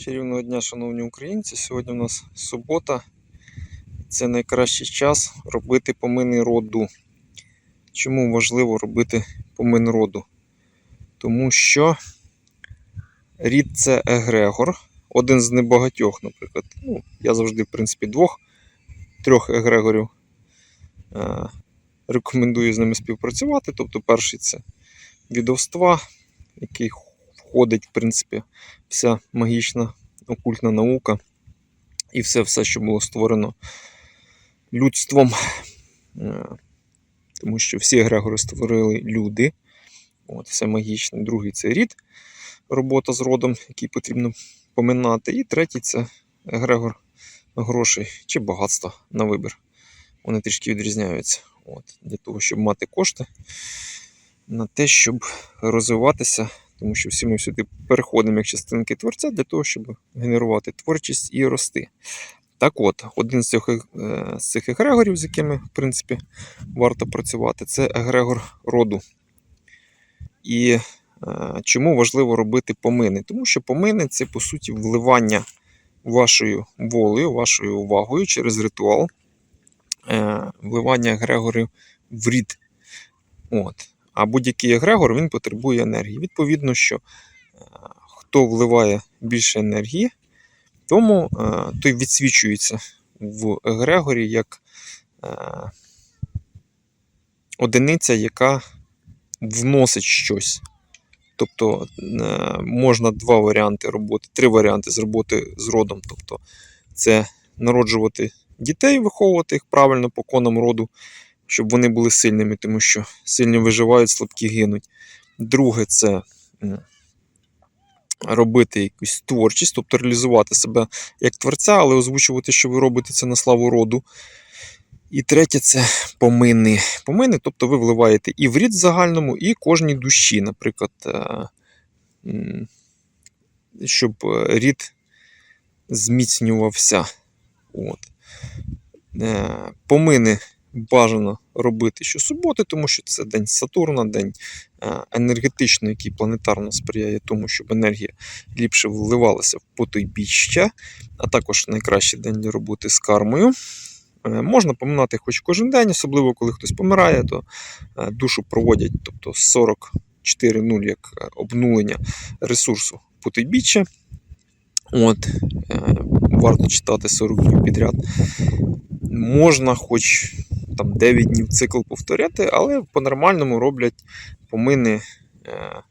Чарівного дня, шановні українці. Сьогодні у нас субота. Це найкращий час робити помини роду. Чому важливо робити помин роду? Тому що рід це егрегор, один з небагатьох, наприклад. Ну, я завжди, в принципі, двох, трьох егрегорів е- рекомендую з ними співпрацювати. Тобто, перший це відовства, який входить, в принципі, вся магічна окультна наука і все, все, що було створено людством. Е, Тому що всі егрегори створили люди. От, Все магічне. Другий це рід, робота з родом, який потрібно поминати. І третій це егрегор грошей чи багатства на вибір. Вони трішки відрізняються. От, Для того, щоб мати кошти на те, щоб розвиватися тому що всі ми сюди переходимо як частинки творця для того, щоб генерувати творчість і рости. Так от, один з цих, е, з цих егрегорів, з якими, в принципі, варто працювати, це егрегор роду. І е, чому важливо робити помини? Тому що помини це, по суті, вливання вашою волею, вашою увагою через ритуал, е, вливання егрегорів в рід. От. А будь-який егрегор він потребує енергії. Відповідно, що е, хто вливає більше енергії, тому е, той відсвічується в егрегорі як е, одиниця, яка вносить щось. Тобто можна два варіанти роботи, три варіанти з роботи з родом. Тобто це народжувати дітей, виховувати їх правильно по конам роду щоб вони були сильними, тому що сильні виживають, слабкі гинуть. Друге, це робити якусь творчість, тобто реалізувати себе як творця, але озвучувати, що ви робите це на славу роду. І третє це помини. Помини, тобто ви вливаєте і в рід загальному, і кожній душі, наприклад, е, щоб рід зміцнювався. От. Е, помини бажано робити щосуботи, тому що це день Сатурна, день е, енергетичний, який планетарно сприяє тому, щоб енергія ліпше вливалася в потойбіччя, а також найкращий день для роботи з кармою. Е, можна поминати хоч кожен день, особливо коли хтось помирає, то е, душу проводять, тобто 44-0 як обнулення ресурсу потойбіччя. От, Варто читати 40 днів підряд. Можна хоч там 9 днів цикл повторяти, але по-нормальному роблять помини е,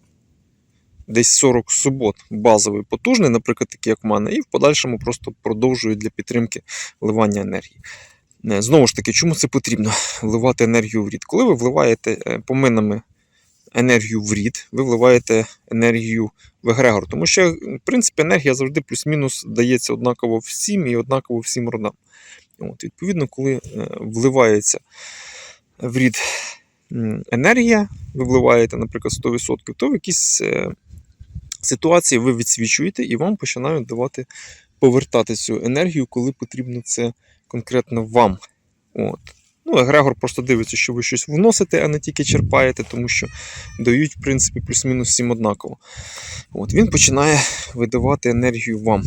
десь 40 субот базовий потужний, наприклад, такий, як в мене, і в подальшому просто продовжують для підтримки вливання енергії. Е, знову ж таки, чому це потрібно вливати енергію в рід? Коли ви вливаєте е, поминами енергію в рід, ви вливаєте енергію в егрегор. Тому що, в принципі, енергія завжди плюс-мінус дається однаково всім і однаково всім родам. От, Відповідно, коли е, вливається в рід енергія, ви вливаєте, наприклад, 100%, то в якійсь е, ситуації ви відсвічуєте і вам починають давати повертати цю енергію, коли потрібно це конкретно вам. От. Ну, Егрегор просто дивиться, що ви щось вносите, а не тільки черпаєте, тому що дають, в принципі, плюс-мінус всім однаково. От, Він починає видавати енергію вам.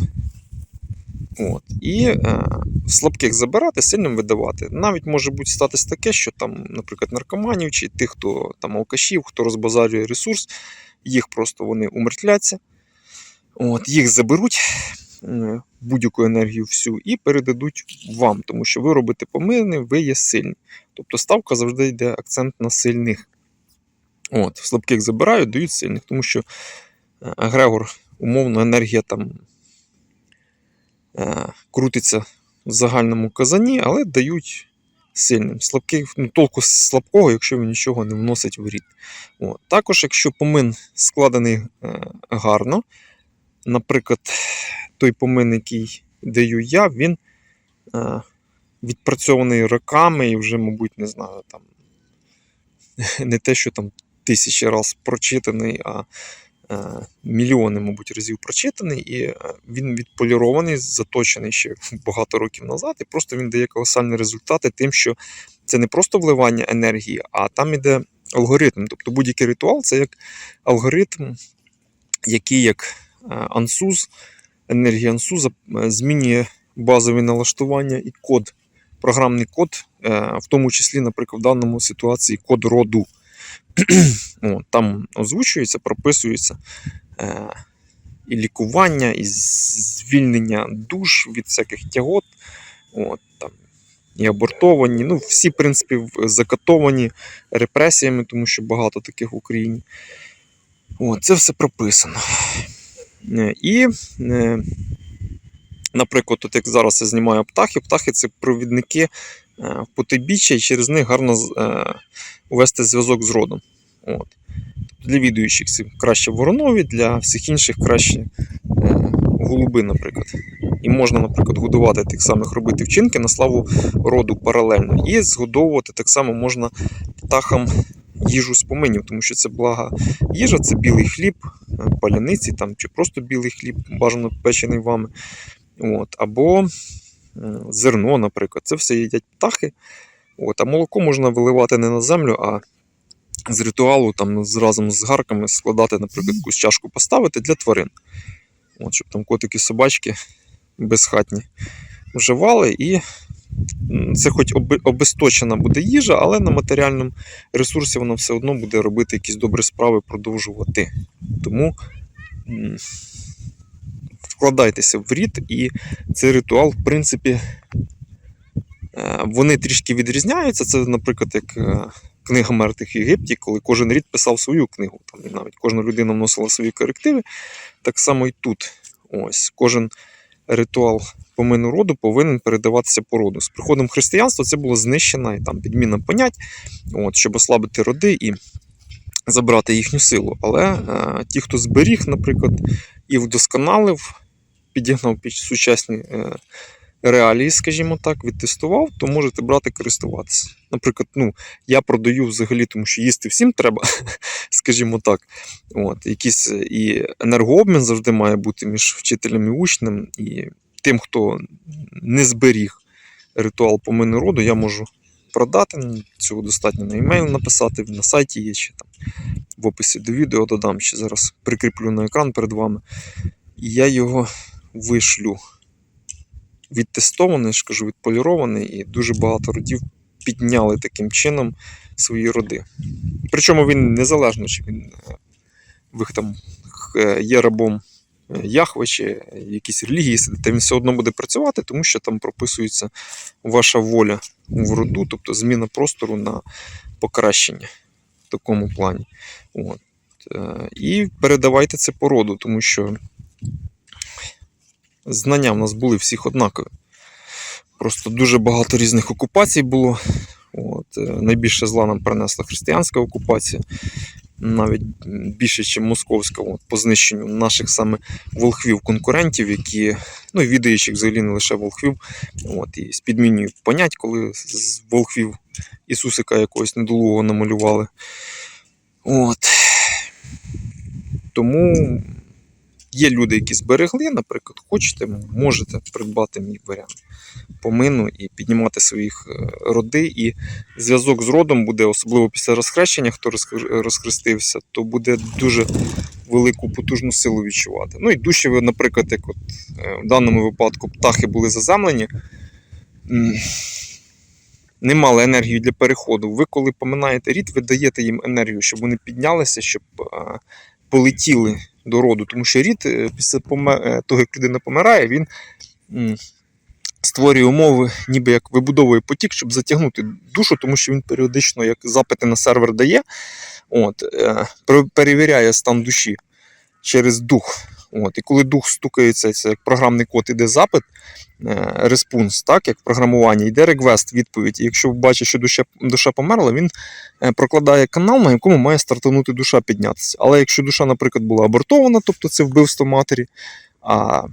От. І е, слабких забирати, сильним видавати. Навіть може бути статись таке, що там, наприклад, наркоманів чи тих, хто там алкашів, хто розбазарює ресурс, їх просто вони умертвляться, От, їх заберуть будь-яку енергію всю і передадуть вам, тому що ви робите помини, ви є сильні. Тобто ставка завжди йде акцент на сильних. От, Слабких забирають, дають сильних, тому що Агрегор, умовно, енергія там. Е, крутиться в загальному казані, але дають сильним. Слабких, ну, толку слабкого, якщо він нічого не вносить в рід. От. Також, якщо помин складений е, гарно, наприклад, той помин, який даю я, він е, відпрацьований роками і вже, мабуть, не знаю, там не те, що там тисячі разів прочитаний, а Е, мільйони, мабуть, разів прочитаний, і е, він відполірований, заточений ще багато років назад, і просто він дає колосальні результати, тим, що це не просто вливання енергії, а там іде алгоритм. Тобто будь-який ритуал це як алгоритм, який як ансуз енергії Ансу е, змінює базові налаштування і код, програмний код, е, в тому числі, наприклад, в даному ситуації код роду. Там озвучується, прописується е, і лікування, і звільнення душ від всяких тягот. От, там, і абортовані. Ну, всі, в принципі, закатовані репресіями, тому що багато таких в Україні. От, це все прописано. Е, І, е, наприклад, от як зараз я знімаю птахи, птахи це провідники е, в потойбіччя, і через них гарно е, зв'язок з родом. От. Для відуючих краще воронові, для всіх інших краще голуби, наприклад. І можна, наприклад, годувати тих самих робити вчинки на славу роду паралельно. І згодовувати так само можна птахам їжу з поминів, тому що це блага їжа, це білий хліб, е, паляниці там, чи просто білий хліб, бажано печений вами. От, або зерно, наприклад. Це все їдять птахи. От, а молоко можна виливати не на землю, а з ритуалу там, з- разом з гарками складати, наприклад, якусь чашку поставити для тварин. От, щоб там котики, собачки безхатні вживали. І це хоч обесточена буде їжа, але на матеріальному ресурсі воно все одно буде робити якісь добрі справи, продовжувати. Тому вкладайтеся в рід, і цей ритуал, в принципі, е, вони трішки відрізняються. Це, наприклад, як е, книга мертвих в Єгипті, коли кожен рід писав свою книгу. Там навіть кожна людина вносила свої корективи. Так само і тут. Ось кожен ритуал помину роду повинен передаватися по роду. З приходом християнства це було знищена і там підміна понять, от, щоб ослабити роди і забрати їхню силу. Але е, ті, хто зберіг, наприклад, і вдосконалив, підігнав під сучасні е, реалії, скажімо так, відтестував, то можете брати користуватися. Наприклад, ну, я продаю взагалі, тому що їсти всім треба, скажімо так. От, якийсь і енергообмін завжди має бути між вчителем і учнем, і тим, хто не зберіг ритуал помини роду, я можу продати. Ну, Цього достатньо на емейл написати, на сайті є чи там в описі до відео додам, ще зараз прикріплю на екран перед вами. І я його вишлю. Відтестований, ж кажу, відполірований, і дуже багато родів підняли таким чином свої роди. Причому він незалежно, чи він е, їх там е, є рабом е, Яхве чи якісь релігії сидите, він все одно буде працювати, тому що там прописується ваша воля в роду, тобто зміна простору на покращення в такому плані. От. І передавайте це по роду, тому що знання в нас були всіх однакові. Просто дуже багато різних окупацій було. От, е, найбільше зла нам принесла християнська окупація, навіть більше, ніж московська, от, по знищенню наших саме волхвів-конкурентів, які, ну і відаючих взагалі не лише волхвів, от, і з підміною понять, коли з волхвів Ісусика якогось недолугого намалювали. От. Тому є люди, які зберегли, наприклад, хочете, можете придбати мій варіант помину і піднімати своїх е, роди. І зв'язок з родом буде, особливо після розхрещення, хто розхрестився, то буде дуже велику потужну силу відчувати. Ну і душі, ви, наприклад, як от е, в даному випадку птахи були заземлені. Не мали енергію для переходу. Ви, коли поминаєте рід, ви даєте їм енергію, щоб вони піднялися, щоб е, полетіли до роду. Тому що рід е, після е, того, як людина помирає, він створює умови, ніби як вибудовує потік, щоб затягнути душу, тому що він періодично, як запити на сервер дає, от, е, перевіряє стан душі через дух. От, і коли дух стукається, це як програмний код, іде запит, е, респонс, так, як в програмування, йде реквест, відповідь. І якщо бачить, що душа, душа померла, він е, прокладає канал, на якому має стартанути душа піднятися. Але якщо душа, наприклад, була абортована, тобто це вбивство матері, а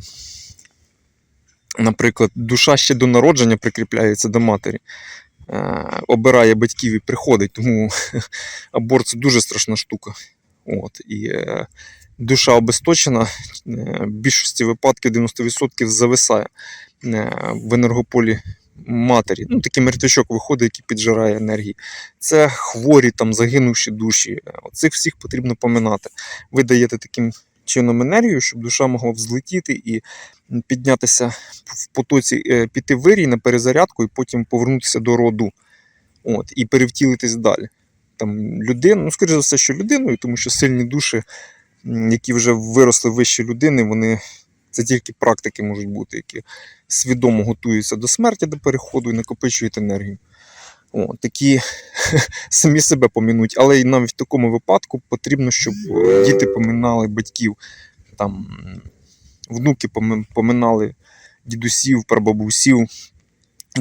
наприклад, душа ще до народження прикріпляється до матері, е, обирає батьків і приходить, тому аборт це дуже страшна штука. От, і душа обесточена, е, в більшості випадків 90% зависає е, в енергополі матері. Ну, такий мертвячок виходить, який піджирає енергії. Це хворі, там, загинувші душі. Е, Оцих всіх потрібно поминати. Ви даєте таким чином енергію, щоб душа могла взлетіти і піднятися в потоці, піти в вирій на перезарядку і потім повернутися до роду. От, і перевтілитись далі. Там людина, ну, скоріше за все, що людиною, тому що сильні душі, які вже виросли вище людини, вони це тільки практики можуть бути, які свідомо готуються до смерті, до переходу і накопичують енергію. О, такі самі себе помінуть, але і навіть в такому випадку потрібно, щоб е, діти поминали батьків, там внуки поминали дідусів, прабабусів.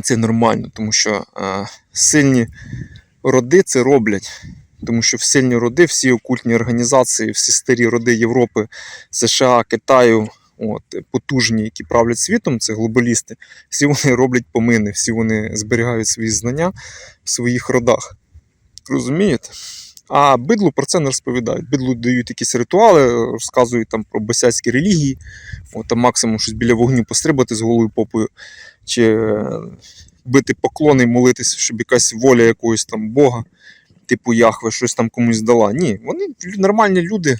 Це нормально, тому що е, сильні роди це роблять. Тому що в сильні роди, всі окультні організації, всі старі роди Європи, США, Китаю, от, потужні, які правлять світом, це глобалісти, всі вони роблять помини, всі вони зберігають свої знання в своїх родах. Розумієте? А бидлу про це не розповідають. Бидлу дають якісь ритуали, розказують там про босяцькі релігії, от, там максимум щось біля вогню пострибати з голою попою, чи е, бити поклони і молитися, щоб якась воля якогось там Бога, типу Яхве, щось там комусь дала. Ні, вони нормальні люди,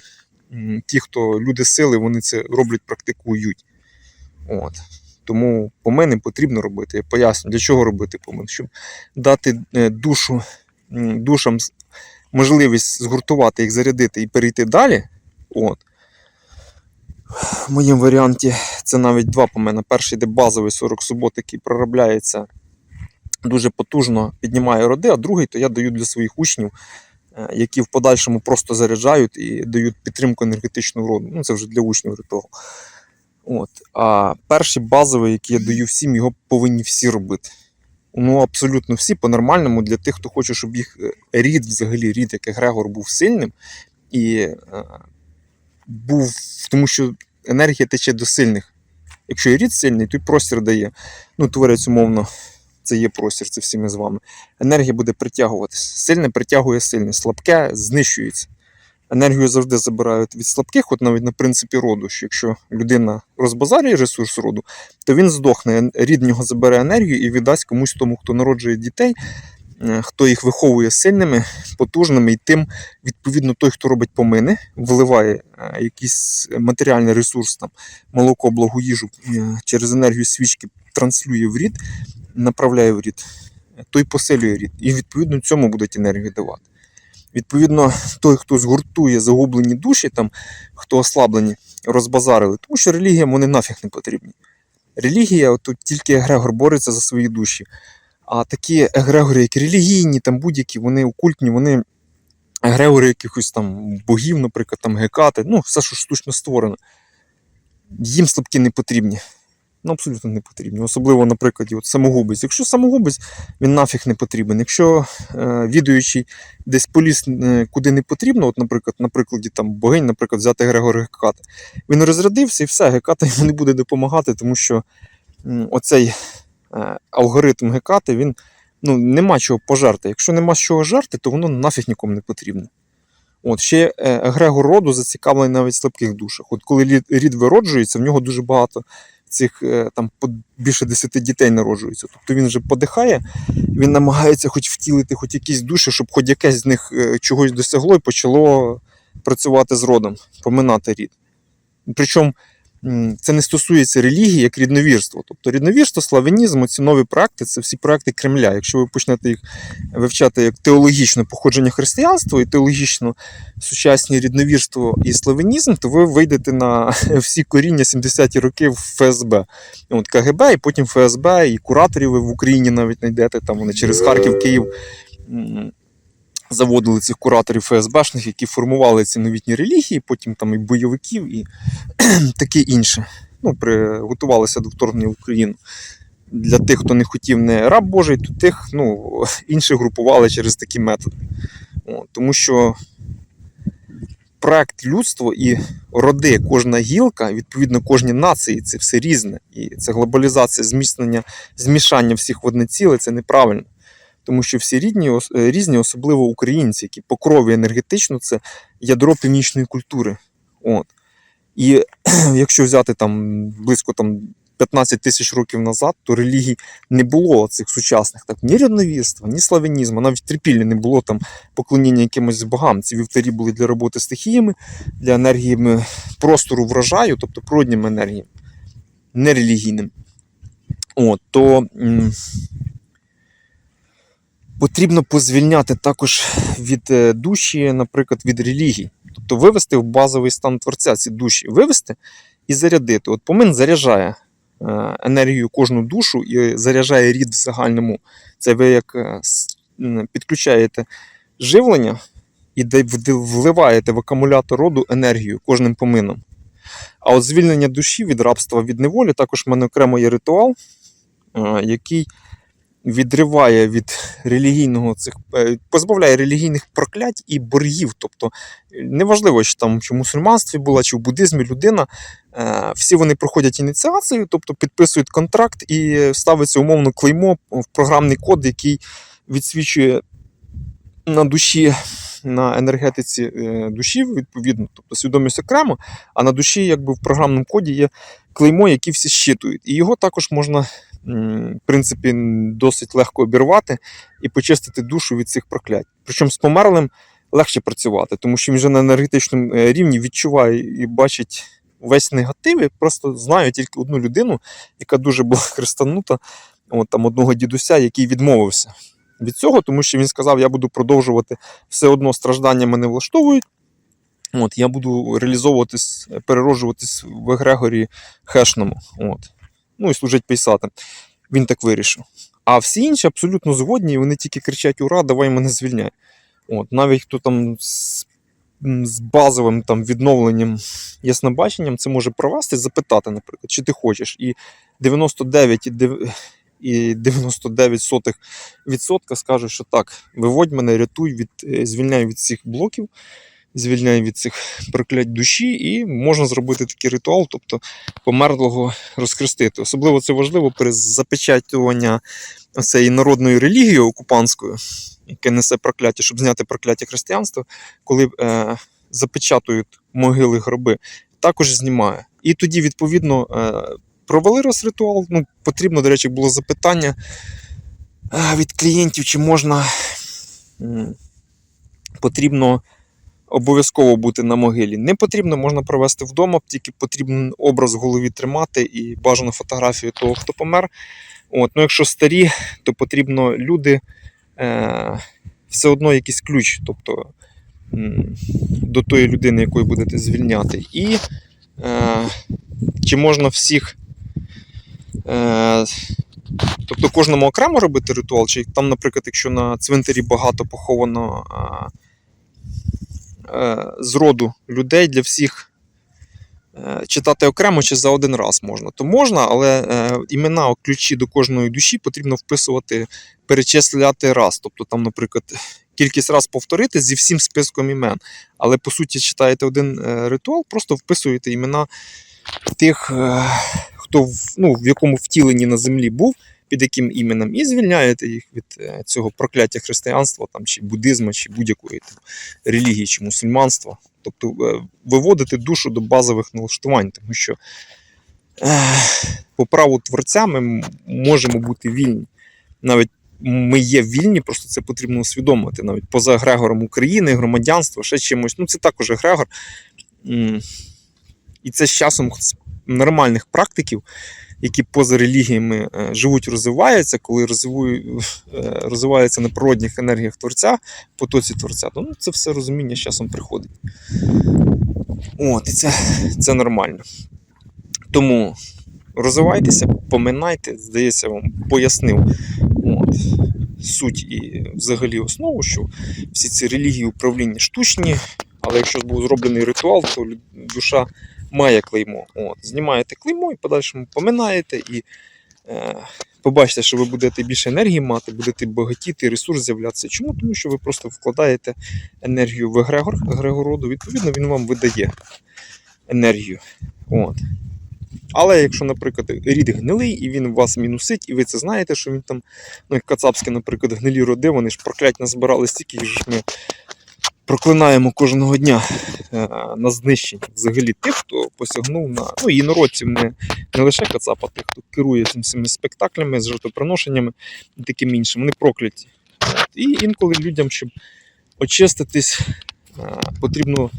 ті, хто люди сили, вони це роблять, практикують. От. Тому помини потрібно робити. Я поясню, для чого робити помин? Щоб дати е, душу, душам можливість згуртувати їх, зарядити і перейти далі. От. В моєму варіанті це навіть два помина. Перший, де базовий 40 субот, який проробляється дуже потужно, піднімає роди, а другий то я даю для своїх учнів, е, які в подальшому просто заряджають і дають підтримку енергетичну роду. Ну, це вже для учнів ритуал. От. А перший базовий, який я даю всім, його повинні всі робити. Ну, абсолютно всі по-нормальному для тих, хто хоче, щоб їх е, рід, взагалі рід, як Егрегор, був сильним. І е, був, тому що енергія тече до сильних. Якщо є рід сильний, то й простір дає. Ну, творець, умовно, це є простір, це всі ми з вами. Енергія буде притягуватися. Сильне притягує сильне, слабке знищується. Енергію завжди забирають від слабких, от навіть на принципі роду, що якщо людина розбазарює ресурс роду, то він здохне. Рід нього забере енергію і віддасть комусь тому, хто народжує дітей, е, хто їх виховує сильними, потужними, і тим, відповідно, той, хто робить помини, вливає е, якийсь матеріальний ресурс, там, молоко, благу їжу е, через енергію свічки транслює в рід, направляє в рід, той посилює рід. І відповідно цьому будуть енергію давати. Відповідно, той, хто згуртує загублені душі, там, хто ослаблені, розбазарили, тому що релігіям вони нафіг не потрібні. Релігія, тут тільки егрегор бореться за свої душі. А такі егрегори, як релігійні, там будь-які, вони окультні, вони егрегори якихось там богів, наприклад, там гекати, ну, все, що штучно створено. Їм слабкі не потрібні. Ну, абсолютно не потрібні. Особливо, наприклад, от самогубець. Якщо самогубець, він нафіг не потрібен. Якщо е, відуючий десь поліз е, куди не потрібно, от, наприклад, на прикладі там богинь, наприклад, взяти Грегора Геката, він розрядився і все, Геката йому не буде допомагати, тому що м, оцей е, алгоритм Гекати, він ну, нема чого пожерти. Якщо нема з чого жерти, то воно нафіг нікому не потрібно. От, ще е, Егрегор роду зацікавлений навіть в слабких душах. От коли рід вироджується, в нього дуже багато цих е, там більше 10 дітей народжується. Тобто він вже подихає, він намагається хоч втілити хоч якісь душі, щоб хоч якесь з них е, чогось досягло і почало працювати з родом, поминати рід. Причому це не стосується релігії як рідновірства. Тобто рідновірство, славянізм, ці нові проекти це всі проекти Кремля. Якщо ви почнете їх вивчати як теологічне походження християнства і теологічно сучасні рідновірство і славянізм, то ви вийдете на всі коріння 70-ті роки в ФСБ. От КГБ, і потім ФСБ, і кураторів ви в Україні навіть знайдете. Там вони через Харків, Київ м, заводили цих кураторів ФСБшних, які формували ці новітні релігії, потім там і бойовиків, і таке інше. Ну, при, готувалися до вторгнення в Україну. Для тих, хто не хотів не раб Божий, то тих ну, інших групували через такі методи. От, тому що проект людство і роди, кожна гілка, відповідно, кожній нації це все різне. І це глобалізація, зміцнення, змішання всіх в одне ціле це неправильно. Тому що всі рідні, е, різні, особливо українці, які по крові енергетично це ядро північної культури. От. І якщо взяти там близько там 15 тисяч років назад, то релігій не було цих сучасних, так, ні рівновірства, ні славянізму, навіть трипілля не було там поклоніння якимось богам. Ці вівтарі були для роботи стихіями, для енергіями простору врожаю, тобто природніми енергіями, не релігійним. От, то потрібно позвільняти також від е, душі, наприклад, від релігій. Тобто вивести в базовий стан творця ці душі, вивести і зарядити. От помин заряджає е, енергію кожну душу і заряджає рід в загальному. Це ви як е, підключаєте живлення і вливаєте в акумулятор роду енергію кожним помином. А от звільнення душі від рабства від неволі також в мене окремо є ритуал, який відриває від релігійного цих, е, позбавляє релігійних проклять і боргів. Тобто, неважливо, чи там чи в мусульманстві була, чи в буддизмі людина, е, всі вони проходять ініціацію, тобто підписують контракт і ставиться умовно клеймо в програмний код, який відсвічує на душі, на енергетиці е, душі, відповідно, тобто свідомість окремо, а на душі, якби в програмному коді є клеймо, яке всі щитують. І його також можна, в принципі, досить легко обірвати і почистити душу від цих проклять. Причому з померлим легше працювати, тому що він вже на енергетичному е, рівні відчуває і бачить весь негатив. Я просто знаю тільки одну людину, яка дуже була хрестанута, от там одного дідуся, який відмовився від цього, тому що він сказав: я буду продовжувати все одно страждання мене влаштовують. От, я буду реалізовуватись, перероджуватись в егрегорі хешному. От. Ну і служить пейсатам. Він так вирішив. А всі інші абсолютно згодні, і вони тільки кричать: Ура, давай мене звільняй. От, навіть хто там з, з базовим там, відновленням яснобаченням це може провести, запитати, наприклад, чи ти хочеш. І 99 і 99 сотих відсотка скажуть, що так, виводь мене, рятуй, від, е, звільняй від цих блоків, звільняй від цих проклять душі, і можна зробити такий ритуал, тобто померлого розхрестити. Особливо це важливо при запечатуванні цієї народної релігії окупантської, яке несе прокляття, щоб зняти прокляття християнства, коли е, запечатують могили гроби, також знімає. І тоді, відповідно, е, провели раз ритуал. Ну, потрібно, до речі, було запитання е, від клієнтів, чи можна потрібно обов'язково бути на могилі. Не потрібно, можна провести вдома, тільки потрібен образ в голові тримати і бажану фотографію того, хто помер. От, ну, якщо старі, то потрібно люди е, все одно якийсь ключ, тобто до тої людини, якої будете звільняти. І е, чи можна всіх. Е, тобто кожному окремо робити ритуал, чи там, наприклад, якщо на цвинтарі багато поховано з роду людей для всіх е, читати окремо чи за один раз можна, то можна, але е, імена, ключі до кожної душі потрібно вписувати, перечисляти раз. Тобто, там, наприклад, кількість раз повторити зі всім списком імен. Але по суті читаєте один е, ритуал, просто вписуєте імена тих, е, хто в, ну, в якому втіленні на землі був, під яким іменем, і звільняєте їх від е, цього прокляття християнства, там, чи буддизму, чи будь-якої там, релігії, чи мусульманства. Тобто е, виводити душу до базових налаштувань, тому що е, по праву творця ми можемо бути вільні. Навіть ми є вільні, просто це потрібно усвідомити. Навіть поза егрегором України, громадянства, ще чимось. Ну, це також егрегор. І це з часом нормальних практиків, які поза релігіями е, живуть, розвиваються, коли е, розвиваються на природних енергіях творця, потоці творця, то ну, це все розуміння з часом приходить. От, і це, це нормально. Тому розвивайтеся, поминайте, здається, вам пояснив от, суть і взагалі основу, що всі ці релігії управління штучні, але якщо був зроблений ритуал, то душа має клеймо. От, знімаєте клеймо і подальшому поминаєте і е, побачите, що ви будете більше енергії мати, будете багатіти, ресурс з'являтися. Чому? Тому що ви просто вкладаєте енергію в егрегор, егрегороду, відповідно, він вам видає енергію. От. Але якщо, наприклад, рід гнилий, і він вас мінусить, і ви це знаєте, що він там, ну як Кацапські, наприклад, гнилі роди, вони ж проклять назбирали стільки, їх ж ми проклинаємо кожного дня. е, на знищення взагалі тих, хто посягнув на ну, інородців, не, не лише Кацапа, тих, хто керує цим цими спектаклями з жертвоприношеннями і таким іншим. Вони прокляті. І інколи людям, щоб очиститись, е, потрібно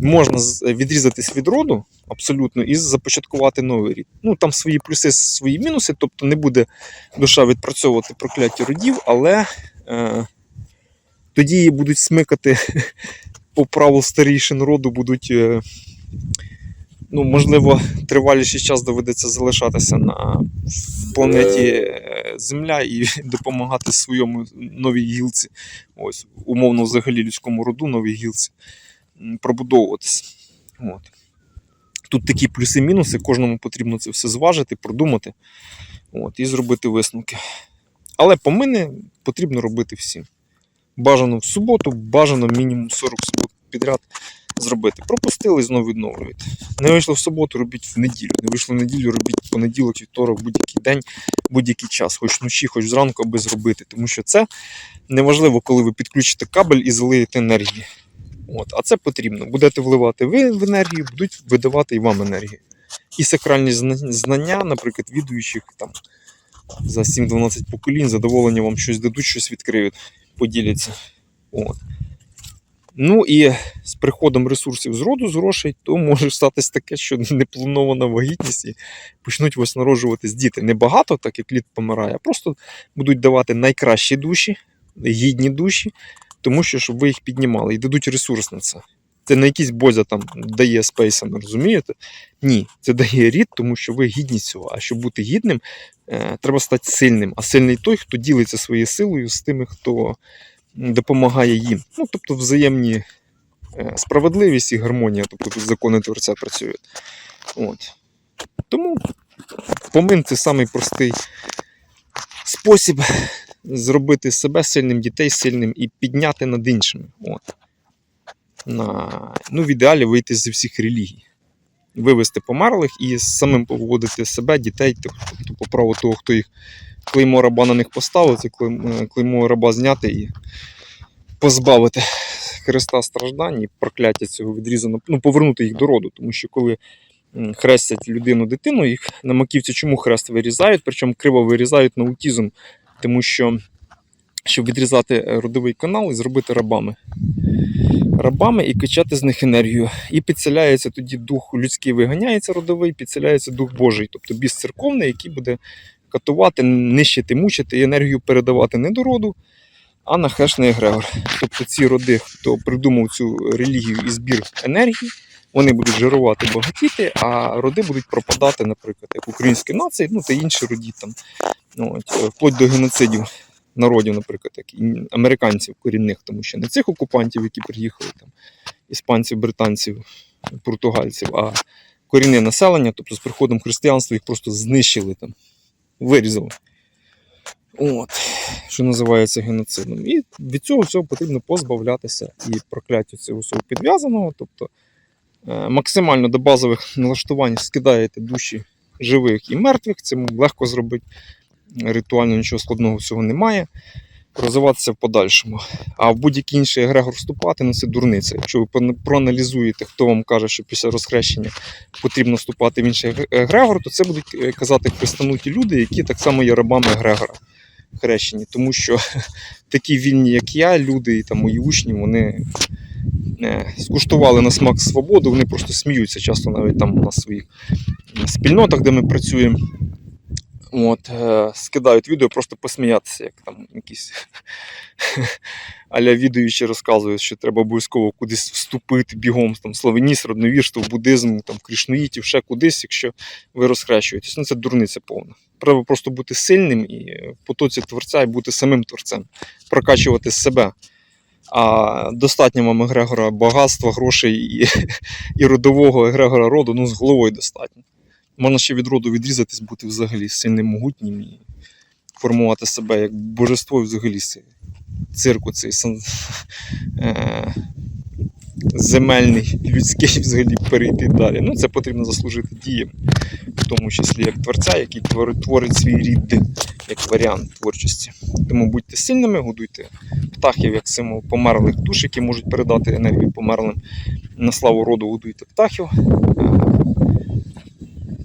можна відрізатись від роду абсолютно і започаткувати новий рід. Ну там свої плюси, свої мінуси, тобто не буде душа відпрацьовувати прокляття родів, але е, тоді її будуть смикати по праву старішин роду, будуть. Е, Ну, можливо, триваліший час доведеться залишатися на планеті е, Земля і допомагати своєму новій гілці, ось умовно взагалі людському роду, новій гілці, пробудовуватися. От. Тут такі плюси-мінуси, кожному потрібно це все зважити, продумати от, і зробити висновки. Але помини потрібно робити всім. Бажано в суботу, бажано мінімум 40 субот підряд зробити. Пропустили, знову відновлюєте. Не вийшло в суботу, робіть в неділю. Не вийшло в неділю, робіть в понеділок, вівторок, будь-який день, будь-який час, хоч вночі, хоч зранку, аби зробити. Тому що це неважливо, коли ви підключите кабель і залиєте енергії. От, а це потрібно. Будете вливати ви в енергію, будуть видавати і вам енергію. І сакральні знання, наприклад, відуючих там за 7-12 поколінь, задоволення вам щось дадуть, щось відкриють, поділяться. От. Ну і з приходом ресурсів з роду, з грошей, то може статись таке, що непланована вагітність і почнуть у народжуватись діти. Не багато, так як лід помирає, а просто будуть давати найкращі душі, гідні душі, тому що щоб ви їх піднімали і дадуть ресурс на це. Це не якийсь бозя там дає спейсами, розумієте? Ні, це дає рід, тому що ви гідні цього. А щоб бути гідним, е, треба стати сильним. А сильний той, хто ділиться своєю силою з тими, хто допомагає їм. Ну, тобто взаємні е, справедливість і гармонія, тобто тут закони творця працюють. От. Тому помин це самий простий спосіб зробити себе сильним, дітей сильним і підняти над іншими. От. На, ну, в ідеалі вийти зі всіх релігій. Вивести померлих і самим поводити себе, дітей, тобто по праву того, хто їх клеймо раба на них поставив, це клеймо, раба зняти і позбавити Христа страждань і прокляття цього відрізано, ну, повернути їх до роду. Тому що коли хрестять людину дитину, їх на маківці чому хрест вирізають, причому криво вирізають на аутізм, тому що щоб відрізати е, родовий канал і зробити рабами. Рабами і качати з них енергію. І підселяється тоді дух людський виганяється родовий, підселяється дух Божий, тобто біс церковний, який буде катувати, нищити, мучити і енергію передавати не до роду, а на хешний егрегор. Тобто ці роди, хто придумав цю релігію і збір енергії, вони будуть жирувати, багатіти, а роди будуть пропадати, наприклад, як українські нації, ну та інші роді там, ну, от, е, вплоть до геноцидів народів, наприклад, як і американців корінних, тому що не цих окупантів, які приїхали там, іспанців, британців, португальців, а корінне населення, тобто з приходом християнства їх просто знищили там, вирізали. От, що називається геноцидом. І від цього всього потрібно позбавлятися і прокляття цього всього підв'язаного. Тобто е, максимально до базових налаштувань скидаєте душі живих і мертвих, це легко зробити. Ритуально нічого складного всього немає. Розвиватися в подальшому. А в будь-який інший егрегор вступати, ну це дурниця. Якщо ви проаналізуєте, хто вам каже, що після розхрещення потрібно вступати в інший ег- егрегор, то це будуть е, казати хрестануті люди, які так само є рабами егрегора хрещені. Тому що такі вільні, як я, люди і там мої учні, вони е, скуштували на смак свободу, вони просто сміються часто навіть там на своїх спільнотах, де ми працюємо. От, е, скидають відео, просто посміятися, як там якісь аля відуючі розказують, що треба обов'язково кудись вступити бігом, там славеніс, родновірство, буддизм, там, кришноїтів, ще кудись, якщо ви розхрещуєтесь. Ну це дурниця повна. Треба просто бути сильним і в потоці творця і бути самим творцем, прокачувати себе. А достатньо вам егрегора багатства, грошей і, і родового егрегора роду, ну з головою достатньо. Можна ще від роду відрізатись, бути взагалі сильним могутнім і формувати себе як божество взагалі цирку, цей сан... е... земельний, людський взагалі перейти далі. Ну, це потрібно заслужити діям, в тому числі як творця, який твор- творить свій рід як варіант творчості. Тому будьте сильними, годуйте птахів як символ померлих душ, які можуть передати енергію померлим. На славу роду годуйте птахів.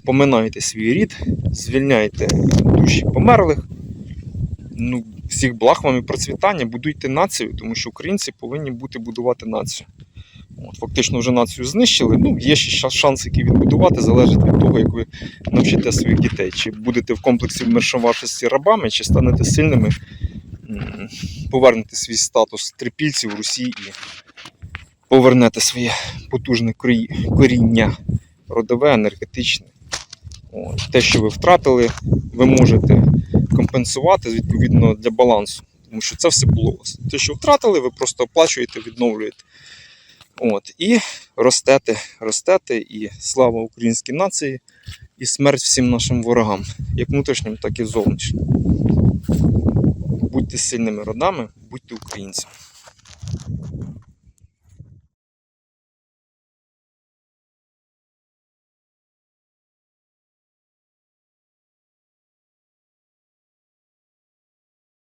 Поминайте свій рід, звільняйте душі померлих. Ну, всіх благ вам і процвітання, будуйте націю, тому що українці повинні бути будувати націю. От, фактично вже націю знищили. Ну, є ще шанс, який відбудувати, залежить від того, як ви навчите своїх дітей. Чи будете в комплексі вмершавашості рабами, чи станете сильними, повернете свій статус трипільців в Русі і повернете своє потужне корі- коріння родове, енергетичне. Те, що ви втратили, ви можете компенсувати відповідно для балансу. Тому що це все було у вас. Те, що втратили, ви просто оплачуєте, відновлюєте. От. І ростете, ростете, і слава українській нації, і смерть всім нашим ворогам, як внутрішнім, так і зовнішнім. Будьте сильними родами, будьте українцями.